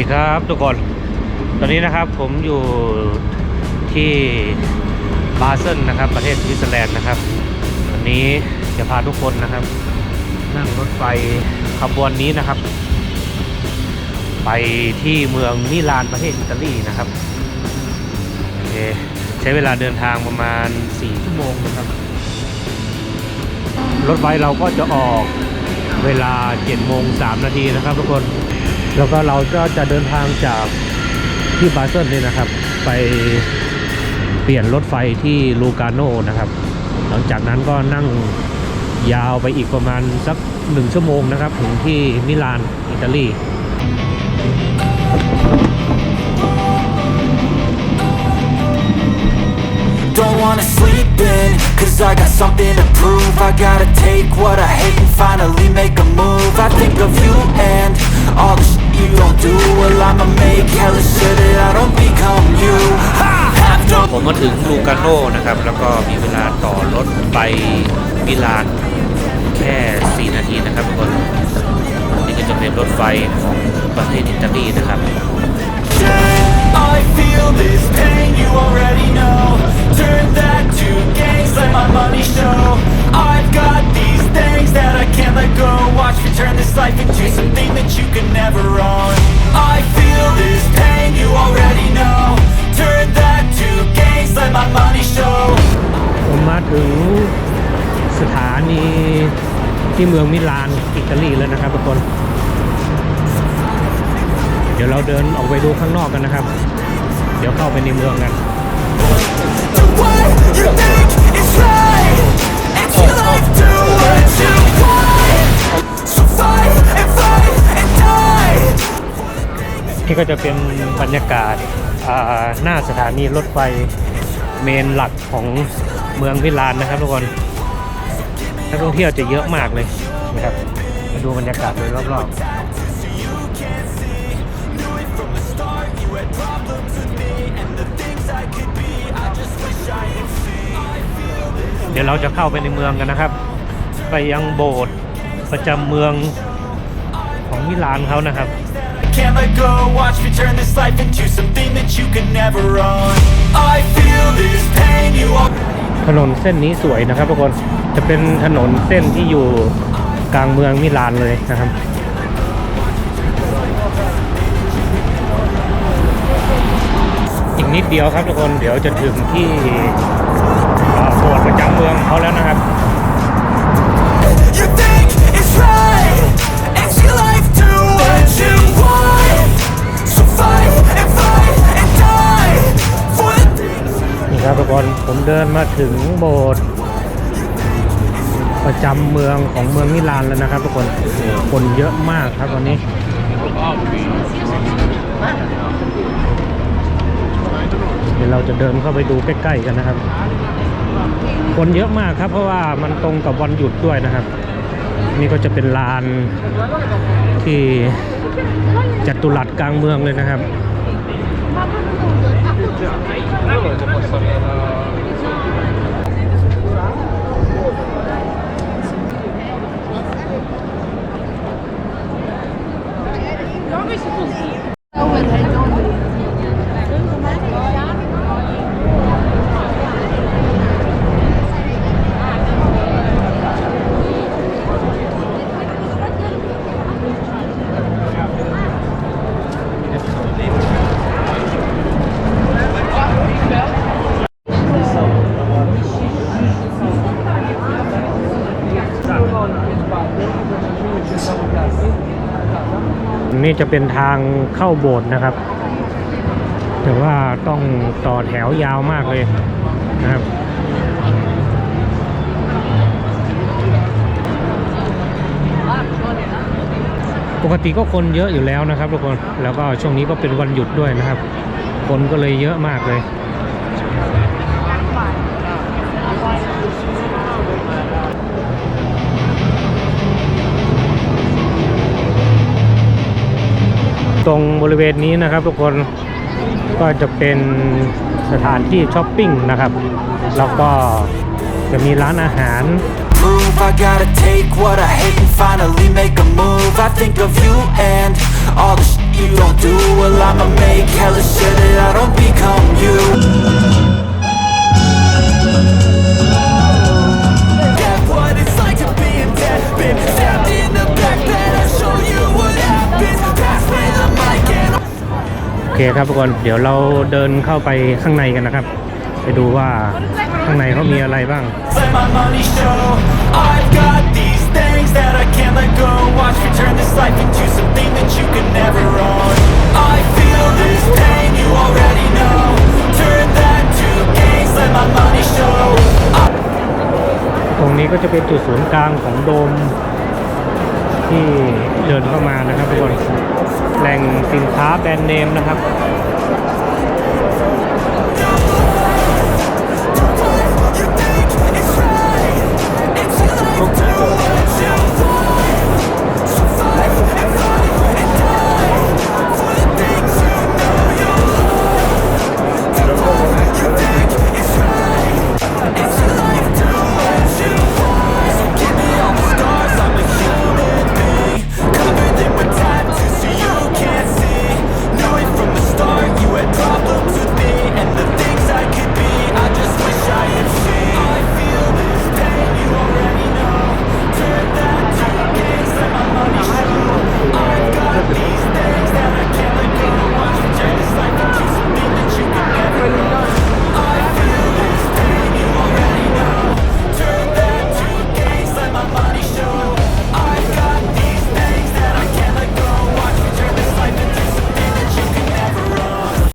ดีครับทุกคน ตอนนี้นะครับผมอยู่ที่บาเซนนะครับ ประเทศสวิตเซอร์แลนด์นะครับ วันนี้จะพาทุกคนนะครับ นั่งรถไฟขบวนนี้นะครับ ไปที่เมืองมิลานประเทศอิตาลีนะครับโอเคใช้เวลาเดินทางประมาณ 4 ชั่วโมงนะครับ รถไฟเราก็จะออกเวลา7โมง3นาทีนะครับทุกคน แล้วก็เราก็จะเดินทางจากที่บาเซิลนี่นะครับ ไปเปลี่ยนรถไฟที่ลูกาโนนะครับ หลังจากนั้นก็นั่งยาวไปอีกประมาณสักหนึ่งชั่วโมงนะครับ ถึงที่มิลานอิตาลี Don't wanna sleep in, cause I got something to prove I gotta take what I hate and finally make a move I think of you and all the shit you don't do Well I'ma make hella sure that I don't become you I have no ผมมาถึงลูกาโนนะครับ แล้วก็มีเวลาต่อรถไปมิลานแค่ 4 นาทีนะครับทุกคนนี่ก็จะเป็นรถไฟของประเทศอิตาลีนะครับ I feel this pain, you already know Turn that to ที่เมืองมิลานอิตาลีแล้วนะครับทุกคน เดี๋ยวเราเดินออกไปดูข้างนอกกันนะครับ เดี๋ยวเข้าไปในเมืองกันนี่ก็จะเป็นบรรยากาศหน้าสถานีรถไฟเมนหลักของเมืองมิลานนะครับทุกคนนักท่องเที่ยวจะเยอะมากเลย นะครับมาดูบรรยากาศโดยรอบๆ เดี๋ยวเราจะเข้าไปในเมืองกันนะครับ ไปยังโบสถ์ประจำเมืองของมิลานเขานะครับ Can't let go, watch me turn this life into something that you can never own I feel this pain, you are ถนนเส้นนี้สวยนะครับทุกคน จะเป็นถนนเส้นที่อยู่ กลางเมืองมิลานเลยนะครับ อีกนิดเดียวครับทุกคนเดี๋ยวจะถึงที่เอ่อโบสถ์ประจำเมืองเขาแล้วนะครับ You think it's right And your life do what you want So fight and fight and die For the things นี่ครับทุกคนผมเดินมาถึงโบสถ์ ประจำเมืองของเมืองมิลานแล้วนะครับ ทุกคนคนเยอะมากครับวันนี้เดี๋ยวเราจะเดินเข้าไปดูใกล้ๆกันนะครับ คนเยอะมากครับเพราะว่ามันตรงกับวันหยุดด้วยนะครับ นี่ก็จะเป็นลานที่จัตุรัสกลางเมืองเลยนะครับ Como isso cozinha? นี่จะเป็นทางเข้าโบสถ์นะครับ แต่ว่าต้องต่อแถวยาวมากเลยนะครับปกติก็คนเยอะอยู่แล้วนะครับทุกคน แล้วก็ช่วงนี้ก็เป็นวันหยุดด้วยนะครับ คนก็เลยเยอะมากเลย รงบริเวณนี้นะครับ ทุกคนก็จะเป็นสถานที่ช้อปปิ้งนะครับ แล้วก็จะมีร้านอาหาร move I gotta take what I hate and finally make a move I think of you and all the shit you don't do Well I'ma make hella sure that I don't become เคครับทุกคน เดี๋ยวเราเดินเข้าไปข้างในกันนะครับ ไปดูว่าข้างในเขามีอะไรบ้าง let my money show I've got these things that I can't let go Watch me turn this life into something that you can never own I feel this pain, you already know Turn that to gains, let my money show I ตรงนี้ก็จะเป็นจุดศูนย์กลางของโดม ที่เดินเข้ามานะครับทุกคนแหล่งสินค้าแบรนด์เนมนะครับ